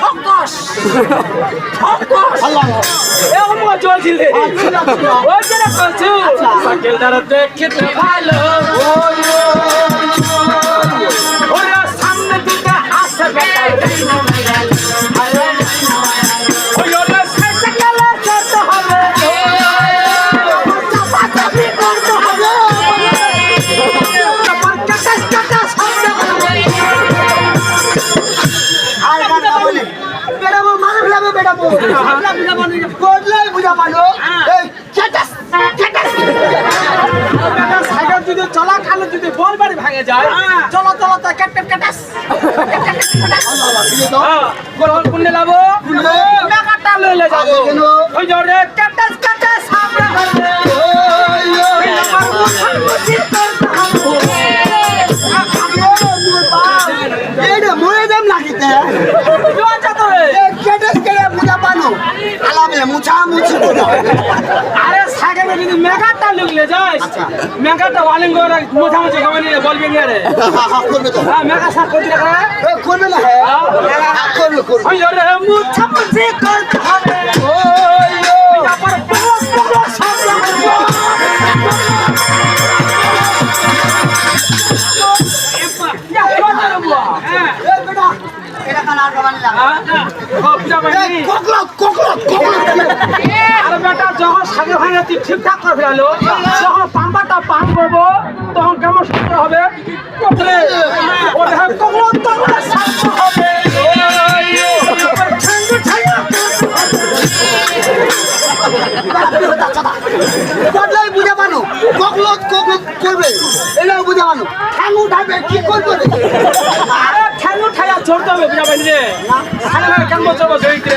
ফকস। ফকস। এ অমুক চলছিলে ওই যে কচু সাইকেলটার দেখতে ভালো। ওরা বুঝাবো না করলে বুঝাবো এই চেটাস চেটাস। সাইকেল যদি যদি বল বাড়ি ভেঙে যায় চলো চলো তো ক্যাট ক্যাটাস। লইলে যাব। ওই ক্যাটাস ক্যাটাস আমরা করবে আমার মুখে মুখে করতে এইটা মরে যাম লাগিতে। আলামে মুছা মুছি বুঝা আরে সাইকেলে যদি মেকাটা লুকলে যাস। মেকাটা ওয়ালিং করে মোছামুছি খাওয়া নিয়ে বলবি না রে। করবে তো? হ্যাঁ মেকা সার করতে রে করবে না হ্যাঁ। করবে করবে ওই রে মোছামুছি করতে হবে। তারপর যখন সাগে ভাঙে তুই ঠিকঠাক করে ফেলালো যখন পাম্পাটা পাম করব তখন কেমন সুন্দর হবে? হবে। করলে বুঝা পানো কোকলো কোকলো করবে। এটা বুঝা পানো ঠ্যাং উঠাবে কি করবে রে? আরে ঠ্যাঙ্গু ঠাইয়া চড়তে হবে বিনা পাইলি রে সাগে ভাঙে কেমন চলবো জয়িতে